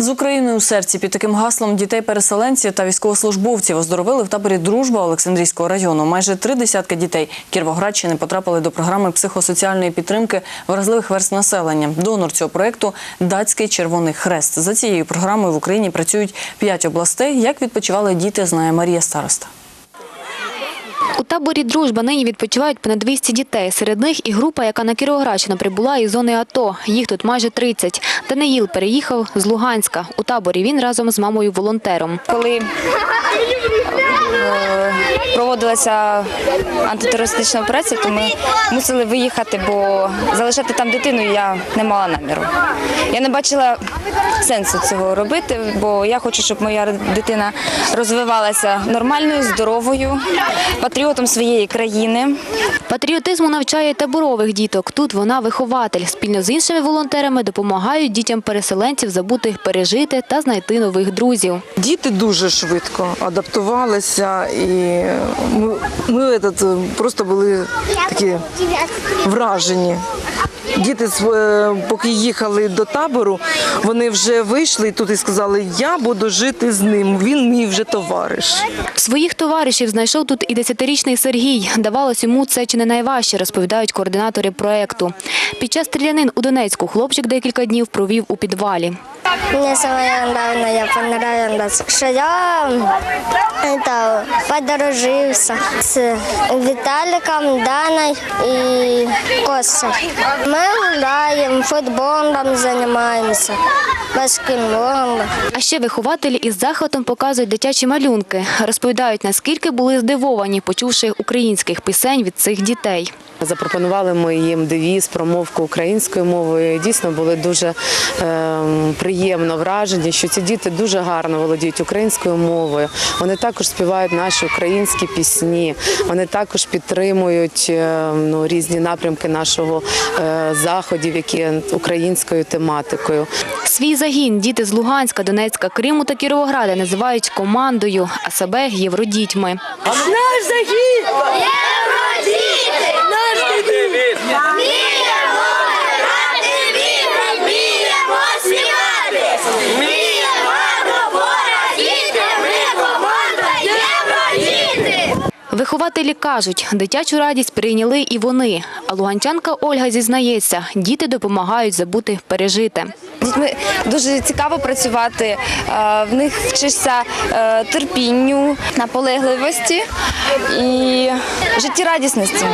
З Україною у серці під таким гаслом дітей-переселенців та військовослужбовців оздоровили в таборі Дружба Олександрійського району. Майже три десятки дітей Кіровоградщини потрапили до програми психосоціальної підтримки вразливих верст населення. Донор цього проекту датський Червоний Хрест. За цією програмою в Україні працюють п'ять областей. Як відпочивали діти, знає Марія Староста. У таборі «Дружба» нині відпочивають понад 200 дітей. Серед них і група, яка на Кіровоградщину прибула із зони АТО. Їх тут майже 30. Даниїл переїхав з Луганська. У таборі він разом з мамою-волонтером. коли е, проводилася антитерористична операція, то ми мусили виїхати, бо залишати там дитину я не мала наміру. Я не бачила сенсу цього робити, бо я хочу, щоб моя дитина розвивалася нормальною, здоровою, патріотом своєї країни. Патріотизму навчає таборових діток. Тут вона вихователь. Спільно з іншими волонтерами допомагають дітям переселенців забути пережити та знайти нових друзів. Діти дуже швидко адаптувалися, і ми, ми этот, просто були такі вражені. Діти, е, поки їхали до табору, вони вже вийшли тут і сказали, я буду жити з ним, він мій вже товариш. Своїх товаришів знайшов тут і 10-річний Сергій. Давалось йому це чи не найважче, розповідають координатори проєкту. Під час стрілянин у Донецьку хлопчик декілька днів провів у підвалі. Мне самое главное понравилось, что я это, подружился с Виталиком, Даной и Косой. Мы гуляем, футболом занимаемся, баскетболом. А ще вихователі із захватом показують дитячі малюнки. Розповідають, наскільки були здивовані, почувши українських пісень від цих дітей. Запропонували ми їм девіз, промовку українською мовою. Дійсно були дуже ем, приємно вражені, що ці діти дуже гарно володіють українською мовою. Вони також співають наші українські пісні. Вони також підтримують е, ну, різні напрямки нашого е, заходів, які українською тематикою. Свій загін діти з Луганська, Донецька, Криму та Кіровограда називають командою, а себе євродітьми. Вихователі кажуть, дитячу радість прийняли і вони. А луганчанка Ольга зізнається, діти допомагають забути пережити. Дітьми дуже цікаво працювати. Е, В них вчишся е, терпінню, наполегливості і життєрадісності.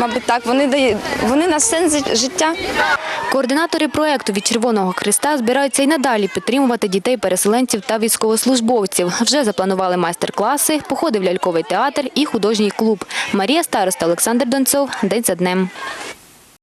Мабуть, так вони дають вони на сенс життя. Координатори проекту від Червоного Христа збираються й надалі підтримувати дітей-переселенців та військовослужбовців. Вже запланували майстер-класи, походи в ляльковий театр і художній клуб. Марія Староста, Олександр Донцов. День за днем.